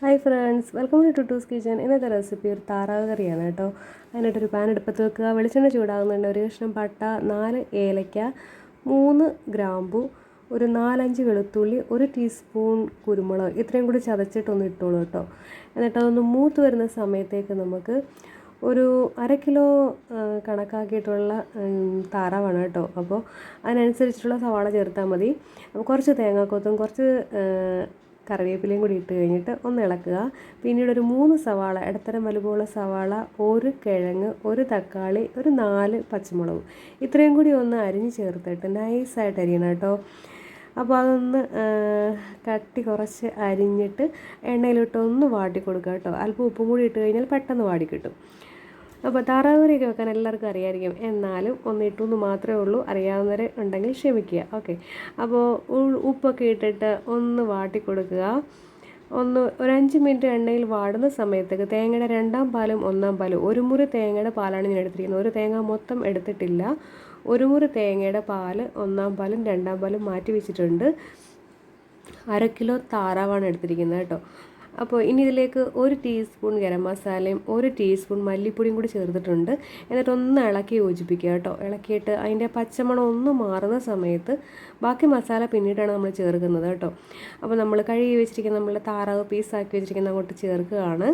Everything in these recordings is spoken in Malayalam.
Hi friends welcome to Tooz kitchen ഇന്നത്തെ റെസിപ്പി ഒരു താറാവ് കറിയാണ് കേട്ടോ. അതിനായിട്ടൊരു പാൻ എടുപ്പത്ത് വെക്കുക. വെളിച്ചെണ്ണ ചൂടാകുന്നുണ്ട് ഒരു കഷ്ണം പട്ട നാല് ഏലയ്ക്ക മൂന്ന് ഗ്രാമ്പു ഒരു നാലഞ്ച് വെളുത്തുള്ളി ഒരു ടീസ്പൂൺ കുരുമുളക്. ഇത്രയും കൂടി ചതച്ചിട്ടൊന്ന് ഇട്ടോളൂ കേട്ടോ. എന്നിട്ട് അതൊന്ന് മൂത്ത് വരുന്ന സമയത്തേക്ക് നമുക്ക് ഒരു അര കിലോ കണക്കാക്കിയിട്ടുള്ള താറാവാണ് കേട്ടോ. അപ്പോൾ അതിനനുസരിച്ചിട്ടുള്ള സവാള ചേർത്താൽ മതി. കുറച്ച് തേങ്ങാക്കൊത്തും കുറച്ച് കറിവേപ്പിലയും കൂടി ഇട്ട് കഴിഞ്ഞിട്ട് ഒന്ന് ഇളക്കുക. പിന്നീട് ഒരു മൂന്ന് സവാള ഇടത്തരം വലുപ്പമുള്ള സവാള ഒരു കിഴങ്ങ് ഒരു തക്കാളി ഒരു നാല് പച്ചമുളക്. ഇത്രയും കൂടി ഒന്ന് അരിഞ്ഞ് ചേർത്തിട്ട് നൈസായിട്ട് അരിയണം കേട്ടോ. അപ്പോൾ അതൊന്ന് കട്ടി കുറച്ച് അരിഞ്ഞിട്ട് എണ്ണയിലിട്ട് ഒന്ന് വാട്ടി കൊടുക്കുക കേട്ടോ. അല്പം ഉപ്പും കൂടി ഇട്ട് കഴിഞ്ഞാൽ പെട്ടെന്ന് വാടി കിട്ടും. അപ്പോൾ താറാവ് കറിയൊക്കെ വെക്കാൻ എല്ലാവർക്കും അറിയായിരിക്കും. എന്നാലും ഒന്ന് ഇട്ടൊന്ന് മാത്രമേ ഉള്ളൂ. അറിയാവുന്നവർ ഉണ്ടെങ്കിൽ ക്ഷമിക്കുക. ഓക്കെ. അപ്പോൾ ഉപ്പൊക്കെ ഇട്ടിട്ട് ഒന്ന് വാട്ടി കൊടുക്കുക. ഒന്ന് ഒരു അഞ്ച് മിനിറ്റ് എണ്ണയിൽ വാടുന്ന സമയത്തേക്ക് തേങ്ങയുടെ രണ്ടാം പാലും ഒന്നാം പാലും. ഒരു മുറി തേങ്ങയുടെ പാലാണ് ഞാൻ എടുത്തിരിക്കുന്നത്. ഒരു തേങ്ങ മൊത്തം എടുത്തിട്ടില്ല. ഒരു മുറി തേങ്ങയുടെ പാൽ ഒന്നാം പാലും രണ്ടാം പാലും മാറ്റി വെച്ചിട്ടുണ്ട്. അര കിലോ താറാവാണ് എടുത്തിരിക്കുന്നത് കേട്ടോ. അപ്പോൾ ഇനി ഇതിലേക്ക് ഒരു ടീസ്പൂൺ ഗരം മസാലയും ഒരു ടീസ്പൂൺ മല്ലിപ്പൊടിയും കൂടി ചേർത്തിട്ടുണ്ട്. എന്നിട്ട് ഒന്ന് ഇളക്കി യോജിപ്പിക്കുക കേട്ടോ. ഇളക്കിയിട്ട് അതിന്റെ പച്ചമണം ഒന്ന് മാറുന്ന സമയത്ത് ബാക്കി മസാല പിന്നീടാണ് നമ്മൾ ചേർക്കുന്നത് കേട്ടോ. അപ്പോൾ നമ്മൾ കഴുകി വെച്ചിരിക്കുന്ന നമ്മൾ താറാവ് പീസാക്കി വെച്ചിരിക്കുന്ന അങ്ങോട്ട് ചേർക്കുകയാണ്.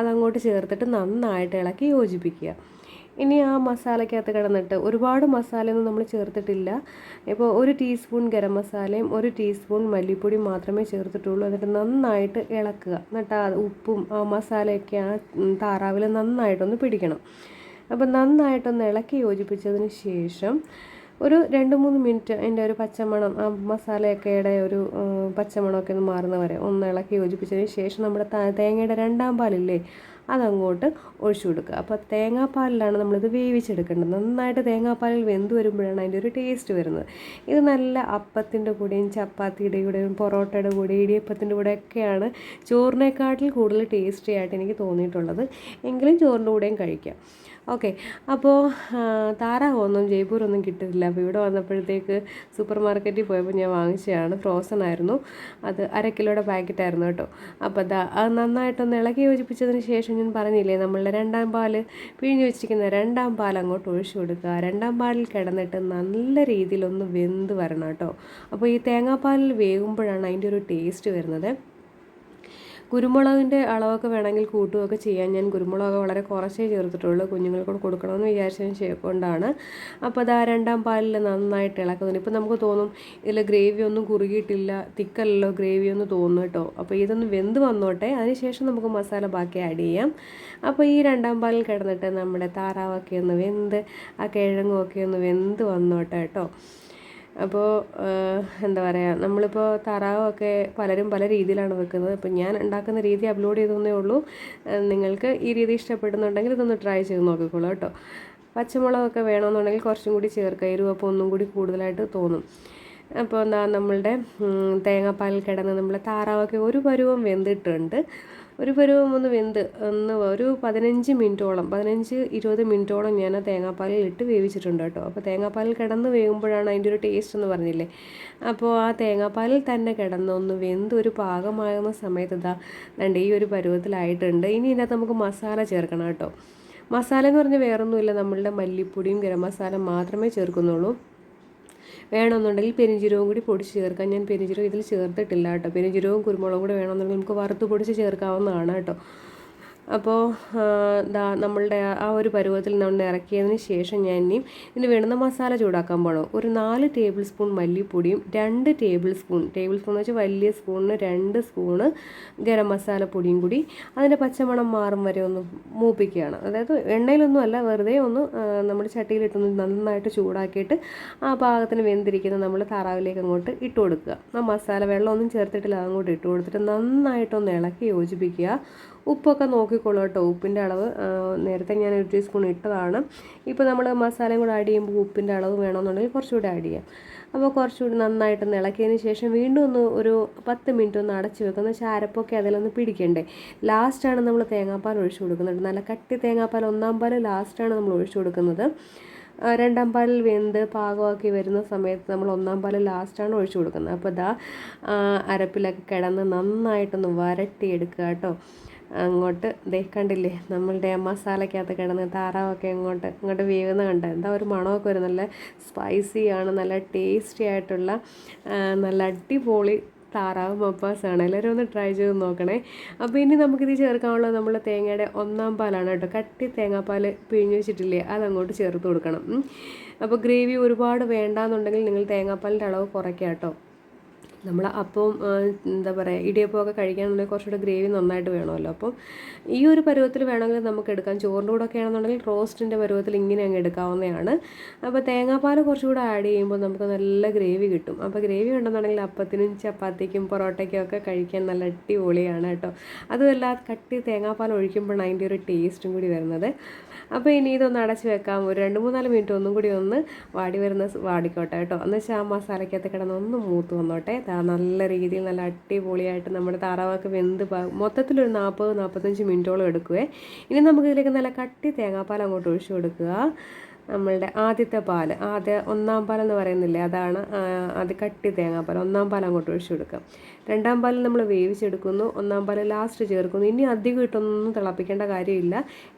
അതങ്ങോട്ട് ചേർത്തിട്ട് നന്നായിട്ട് ഇളക്കി യോജിപ്പിക്കുക. ഇനി ആ മസാലയ്ക്കകത്ത് കിടന്നിട്ട് ഒരുപാട് മസാലയൊന്നും നമ്മൾ ചേർത്തിട്ടില്ല. ഇപ്പോൾ ഒരു ടീസ്പൂൺ ഗരം മസാലയും ഒരു ടീസ്പൂൺ മല്ലിപ്പൊടിയും മാത്രമേ ചേർത്തിട്ടുള്ളൂ. എന്നിട്ട് നന്നായിട്ട് ഇളക്കുക. എന്നിട്ട് ആ ഉപ്പും ആ മസാലയൊക്കെ ആ താറാവിൽ നന്നായിട്ടൊന്ന് പിടിക്കണം. അപ്പോൾ നന്നായിട്ടൊന്ന് ഇളക്കി യോജിപ്പിച്ചതിന് ശേഷം ഒരു രണ്ട് മൂന്ന് മിനിറ്റ് അതിന്റെ ഒരു പച്ചമണം ആ മസാലയൊക്കെയുടെ ഒരു പച്ചമണമൊക്കെ ഒന്ന് മാറുന്ന വരെ ഒന്ന് ഇളക്കി യോജിപ്പിച്ചതിന് ശേഷം നമ്മുടെ തേങ്ങയുടെ രണ്ടാം പാലില്ലേ അതങ്ങോട്ട് ഒഴിച്ചു കൊടുക്കുക. അപ്പോൾ തേങ്ങാപ്പാലിലാണ് നമ്മളിത് വേവിച്ചെടുക്കേണ്ടത്. നന്നായിട്ട് തേങ്ങാപ്പാലിൽ വെന്ത് വരുമ്പോഴാണ് അതിന്റെ ഒരു ടേസ്റ്റ് വരുന്നത്. ഇത് നല്ല അപ്പത്തിന്റെ കൂടെയും ചപ്പാത്തിയുടെ കൂടെയും പൊറോട്ടയുടെ കൂടെ ഇടിയപ്പത്തിന്റെ കൂടെ ഒക്കെയാണ് ചോറിനേക്കാട്ടിൽ കൂടുതൽ ടേസ്റ്റി ആയിട്ട് എനിക്ക് തോന്നിയിട്ടുള്ളത്. എങ്കിലും ചോറിന്റെ കൂടെയും കഴിക്കാം. ഓക്കെ. അപ്പോൾ താറാവൊന്നും ജയ്പൂരൊന്നും കിട്ടില്ല അപ്പോൾ ഇവിടെ വന്നപ്പോഴത്തേക്ക് സൂപ്പർ മാർക്കറ്റിൽ പോയപ്പോൾ ഞാൻ വാങ്ങിച്ചതാണ്. ഫ്രോസൺ ആയിരുന്നു. അത് അര കിലോയുടെ പാക്കറ്റായിരുന്നു കേട്ടോ. അപ്പോൾ അതാ അത് നന്നായിട്ടൊന്ന് ഇളക്കി യോജിപ്പിച്ചതിന് ശേഷം ഞാൻ പറഞ്ഞില്ലേ നമ്മളുടെ രണ്ടാം പാൽ പിഴിഞ്ഞ് വെച്ചിരിക്കുന്ന രണ്ടാം പാൽ അങ്ങോട്ട് ഒഴിച്ചു കൊടുക്കുക. രണ്ടാം പാലിൽ കിടന്നിട്ട് നല്ല രീതിയിലൊന്ന് വെന്ത് വരണം കേട്ടോ. അപ്പോൾ ഈ തേങ്ങാപ്പാലിൽ വേകുമ്പോഴാണ് അതിന്റെ ഒരു ടേസ്റ്റ് വരുന്നത്. കുരുമുളകിന്റെ അളവൊക്കെ വേണമെങ്കിൽ കൂട്ടുകയൊക്കെ ചെയ്യാൻ ഞാൻ കുരുമുളക് വളരെ കുറച്ചേ ചേർത്തിട്ടുള്ളൂ. കുഞ്ഞുങ്ങൾക്ക് കൊടുക്കണമെന്ന് വിചാരിച്ചതിന് കൊണ്ടാണ് അപ്പോൾ അത് ആ രണ്ടാം പാലിൽ നന്നായിട്ട് ഇളക്കുന്നുണ്ട് ഇപ്പോൾ നമുക്ക് തോന്നും ഇതിൽ ഗ്രേവി ഒന്നും കുറുകിയിട്ടില്ല തിക്കല്ലല്ലോ ഗ്രേവി ഒന്ന് തോന്നും കേട്ടോ. അപ്പോൾ ഇതൊന്ന് വെന്ത് വന്നോട്ടെ. അതിനുശേഷം നമുക്ക് മസാല ബാക്കി ആഡ് ചെയ്യാം. അപ്പോൾ ഈ രണ്ടാം പാലിൽ കിടന്നിട്ട് നമ്മുടെ താറാവൊക്കെ ഒന്ന് വെന്ത് ആ കിഴങ്ങുമൊക്കെ ഒന്ന് വെന്ത് വന്നോട്ടെ കേട്ടോ. അപ്പോൾ എന്താ പറയുക നമ്മളിപ്പോൾ താറാവൊക്കെ പലരും പല രീതിയിലാണ് വെക്കുന്നത്. അപ്പോൾ ഞാൻ ഉണ്ടാക്കുന്ന രീതി അപ്ലോഡ് ചെയ്തേ ഉള്ളൂ. നിങ്ങൾക്ക് ഈ രീതി ഇഷ്ടപ്പെടുന്നുണ്ടെങ്കിൽ ഇതൊന്ന് ട്രൈ ചെയ്ത് നോക്കിക്കോളൂ കേട്ടോ. പച്ചമുളകൊക്കെ വേണമെന്നുണ്ടെങ്കിൽ കുറച്ചും കൂടി ചേർക്കുക. എരിവ് ഒന്നും കൂടി കൂടുതലായിട്ട് തോന്നും. അപ്പോൾ എന്താ നമ്മളുടെ തേങ്ങാപ്പാലിൽ കിടന്ന് നമ്മളെ താറാവൊക്കെ ഒരു പരുവം വെന്തിട്ടുണ്ട്. ഒരു പരുവം ഒന്ന് വെന്ത് ഒന്ന് ഒരു പതിനഞ്ച് മിനിറ്റോളം പതിനഞ്ച് ഇരുപത് മിനിറ്റോളം ഞാൻ ആ തേങ്ങാപ്പാലിൽ ഇട്ട് വേവിച്ചിട്ടുണ്ട് കേട്ടോ. അപ്പോൾ തേങ്ങാപ്പാലിൽ കിടന്ന് വേകുമ്പോഴാണ് അതിന്റെ ഒരു ടേസ്റ്റ് എന്ന് പറഞ്ഞില്ലേ? അപ്പോൾ ആ തേങ്ങാപ്പാലിൽ തന്നെ കിടന്ന് ഒന്ന് വെന്ത് ഒരു പാകമാകുന്ന സമയത്ത് ഇതാ രണ്ട് ഈ ഒരു പരുവത്തിലായിട്ടുണ്ട്. ഇനി ഇതിനകത്ത് നമുക്ക് മസാല ചേർക്കണം കേട്ടോ. മസാല എന്ന് പറഞ്ഞാൽ വേറൊന്നുമില്ല. നമ്മളുടെ മല്ലിപ്പൊടിയും ഗരം മസാല മാത്രമേ ചേർക്കുന്നുള്ളൂ. വേണമെന്നുണ്ടെങ്കിൽ പെരിഞ്ചീരവും കൂടി പൊടിച്ച് ചേർക്കാം. ഞാൻ പെരിഞ്ചീരവും ഇതിൽ ചേർത്തിട്ടില്ല കേട്ടോ. പെരിഞ്ചീരവും കുരുമുളകും കൂടി വേണമെന്നുണ്ടെങ്കിൽ നമുക്ക് വറുത്ത് പൊടിച്ച് ചേർക്കാവുന്നതാണ് കേട്ടോ. അപ്പോൾ ദാ നമ്മളുടെ ആ- ഒരു പരുവത്തിൽ നമ്മൾ ഇറക്കിയതിന് ശേഷം ഞാൻ ഇനിയും ഇതിന് വേണ്ട മസാല ചൂടാക്കാൻ പോകണം ഒരു നാല് ടേബിൾ സ്പൂൺ മല്ലിപ്പൊടിയും രണ്ട് ടേബിൾ സ്പൂൺ ടേബിൾ സ്പൂൺ എന്ന് വെച്ചാൽ വലിയ സ്പൂണിന് രണ്ട് സ്പൂണ് ഗരം മസാല പൊടിയും കൂടി അതിന്റെ പച്ചമണം മാറും വരെ ഒന്ന് മൂപ്പിക്കുകയാണ്. അതായത് എണ്ണയിലൊന്നും അല്ല വെറുതെ ഒന്ന് നമ്മുടെ ചട്ടിയിലിട്ടൊന്ന് നന്നായിട്ട് ചൂടാക്കിയിട്ട് ആ പാകത്തിന് വെന്തിരിക്കുന്ന നമ്മൾ താറാവിലേക്ക് അങ്ങോട്ട് ഇട്ട് കൊടുക്കുക. ആ മസാല വെള്ളമൊന്നും ചേർത്തിട്ടില്ല അങ്ങോട്ട് ഇട്ട് കൊടുത്തിട്ട് നന്നായിട്ടൊന്ന് ഇളക്കി യോജിപ്പിക്കുക. ഉപ്പൊക്കെ നോക്കിക്കോളൂ കേട്ടോ. ഉപ്പിന്റെ അളവ് നേരത്തെ ഞാൻ ഒരു ടീസ്പൂൺ ഇട്ടതാണ്. ഇപ്പോൾ നമ്മൾ മസാലയും കൂടെ ആഡ് ചെയ്യുമ്പോൾ ഉപ്പിന്റെ അളവ് വേണമെന്നുണ്ടെങ്കിൽ കുറച്ചുകൂടി ആഡ് ചെയ്യാം. അപ്പോൾ കുറച്ചുകൂടി നന്നായിട്ട് ഇളക്കിയതിന് ശേഷം വീണ്ടും ഒന്ന് ഒരു പത്ത് മിനിറ്റ് ഒന്ന് അടച്ച് വെക്കുന്ന ചാരപ്പൊക്കെ അതിലൊന്ന് പിടിക്കണ്ടേ. ലാസ്റ്റാണ് നമ്മൾ തേങ്ങാപ്പാൽ ഒഴിച്ചു കൊടുക്കുന്നത്. നല്ല കട്ടി തേങ്ങാപ്പാൽ ഒന്നാം പാൽ ലാസ്റ്റാണ് നമ്മൾ ഒഴിച്ചു കൊടുക്കുന്നത്. രണ്ടാം പാലിൽ വെന്ത് പാകമാക്കി വരുന്ന സമയത്ത് നമ്മൾ ഒന്നാം പാൽ ലാസ്റ്റാണ് ഒഴിച്ചു കൊടുക്കുന്നത്. അപ്പോൾ ഇതാ അരപ്പിലൊക്കെ കിടന്ന് നന്നായിട്ടൊന്ന് വരട്ടിയെടുക്കുക കേട്ടോ. അങ്ങോട്ട് ദേ കണ്ടില്ലേ നമ്മളുടെ ആ മസാലയ്ക്കകത്ത് കിടന്ന് താറാവൊക്കെ അങ്ങോട്ട് ഇങ്ങോട്ട് വേവുന്ന കണ്ട്. എന്താ ഒരു മണമൊക്കെ വരും നല്ല സ്പൈസിയാണ് നല്ല ടേസ്റ്റി ആയിട്ടുള്ള നല്ല അടിപൊളി താറാവ് മപ്പാസാണ് എല്ലാവരും ഒന്ന് ട്രൈ ചെയ്ത് നോക്കണേ. അപ്പോൾ ഇനി നമുക്കിത് ചേർക്കാനുള്ള നമ്മൾ തേങ്ങയുടെ ഒന്നാം പാലാണ് കേട്ടോ. കട്ടി തേങ്ങാപ്പാൽ പിഴിഞ്ഞ് വെച്ചിട്ടില്ലേ അതങ്ങോട്ട് ചേർത്ത് കൊടുക്കണം. അപ്പോൾ ഗ്രേവി ഒരുപാട് വേണ്ടാന്നുണ്ടെങ്കിൽ നിങ്ങൾ തേങ്ങാപ്പാലിന്റെ അളവ് കുറയ്ക്കാം കേട്ടോ. നമ്മൾ അപ്പം എന്താ പറയുക ഇടിയപ്പമൊക്കെ കഴിക്കാനുണ്ടെങ്കിൽ കുറച്ചുകൂടെ ഗ്രേവി നന്നായിട്ട് വേണമല്ലോ. അപ്പം ഈ ഒരു പരുവത്തിൽ വേണമെങ്കിൽ നമുക്ക് എടുക്കാം. ചോറിന്റെ കൂടെ ഒക്കെ ആണെന്നുണ്ടെങ്കിൽ റോസ്റ്റിന്റെ പരുവത്തിൽ ഇങ്ങനെ അങ്ങ് എടുക്കാവുന്നതാണ്. അപ്പോൾ തേങ്ങാപ്പാൽ കുറച്ചുകൂടെ ആഡ് ചെയ്യുമ്പോൾ നമുക്ക് നല്ല ഗ്രേവി കിട്ടും. അപ്പോൾ ഗ്രേവി ഉണ്ടെന്നുണ്ടെങ്കിൽ അപ്പത്തിനും ചപ്പാത്തിക്കും പൊറോട്ടയ്ക്കും ഒക്കെ കഴിക്കാൻ നല്ല അടിപൊളിയാണ് കേട്ടോ. അതുമല്ല കട്ടി തേങ്ങാപ്പാൽ ഒഴിക്കുമ്പോഴാണ് അതിന്റെ ഒരു ടേസ്റ്റും കൂടി വരുന്നത്. അപ്പോൾ ഇനി ഇതൊന്ന് അടച്ച് വെക്കാം. ഒരു രണ്ട് മൂന്നാൽ മിനിറ്റ് ഒന്നും കൂടി ഒന്ന് വാടി വരുന്ന വാടിക്കോട്ടെ കേട്ടോ. എന്നുവെച്ചാൽ ആ മസാലയ്ക്കകത്ത് കിടന്ന് ഒന്ന് മൂത്ത് വന്നോട്ടെ. നല്ല രീതിയിൽ നല്ല അടിപൊളിയായിട്ട് നമ്മുടെ താറാവൊക്കെ വെന്ത് മൊത്തത്തിലൊരു നാൽപ്പത് നാൽപ്പത്തഞ്ച് മിനിറ്റോളം എടുക്കുവേ. ഇനി നമുക്ക് ഇതിലേക്ക് നല്ല കട്ടി തേങ്ങാപ്പാൽ അങ്ങോട്ട് ഒഴിച്ചു കൊടുക്കുക. നമ്മളുടെ ആദ്യത്തെ പാൽ ആദ്യ ഒന്നാം പാൽ എന്ന് പറയുന്നില്ലേ അതാണ് അത് കട്ടി തേങ്ങാപ്പാൽ ഒന്നാം പാൽ അങ്ങോട്ട് ഒഴിച്ചു കൊടുക്കുക. രണ്ടാം പാൽ നമ്മൾ വേവിച്ചെടുക്കുന്നു. ഒന്നാം പാൽ ലാസ്റ്റ് ചേർക്കുന്നു. ഇനി അധികം ഇട്ടൊന്നും തിളപ്പിക്കേണ്ട കാര്യമില്ല.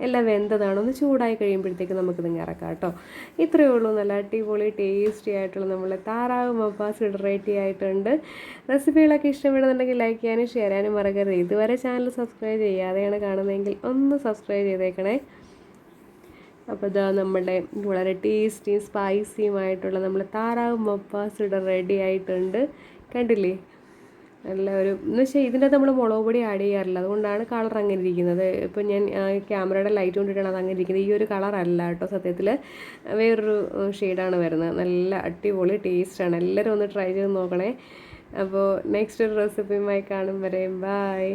എല്ലാം വെന്തതാണ്. ഒന്ന് ചൂടായി കഴിയുമ്പോഴത്തേക്ക് നമുക്കിത് ഇറക്കാം കേട്ടോ. ഇത്രയേ ഉള്ളൂ. നല്ല അടിപൊളി ടേസ്റ്റി ആയിട്ടുള്ള നമ്മളെ താറാവ് മപ്പാസ് റെഡി ആയിട്ടുണ്ട്. റെസിപ്പികളൊക്കെ ഇഷ്ടപ്പെടുന്നുണ്ടെങ്കിൽ ലൈക്ക് ചെയ്യാനും ഷെയർ ചെയ്യാനും മറക്കരുത്. ഇതുവരെ ചാനൽ സബ്സ്ക്രൈബ് ചെയ്യാതെയാണ് കാണുന്നതെങ്കിൽ ഒന്ന് സബ്സ്ക്രൈബ് ചെയ്തേക്കണേ. അപ്പോൾ ഇതാ നമ്മുടെ വളരെ ടേസ്റ്റിയും സ്പൈസിയുമായിട്ടുള്ള നമ്മൾ താറാവ് മപ്പാസ് ഇവിടെ റെഡി ആയിട്ടുണ്ട്. കണ്ടില്ലേ? നല്ല ഒരു എന്ന് വെച്ചാൽ ഇതിന്റെ നമ്മൾ മുളക് പൊടി ആഡ് ചെയ്യാറില്ല. അതുകൊണ്ടാണ് കളർ അങ്ങനെ ഇരിക്കുന്നത്. ഇപ്പോൾ ഞാൻ ക്യാമറയുടെ ലൈറ്റ് കൊണ്ടിട്ടാണ് അത് അങ്ങനെ ഇരിക്കുന്നത്. ഈ ഒരു കളറല്ല കേട്ടോ സത്യത്തിൽ വേറൊരു ഷെയ്ഡാണ് വരുന്നത്. നല്ല അടിപൊളി ടേസ്റ്റാണ് എല്ലാവരും ഒന്ന് ട്രൈ ചെയ്ത് നോക്കണേ. അപ്പോൾ നെക്സ്റ്റ് ഒരു റെസിപ്പിയുമായി കാണും വരെ. ബായ്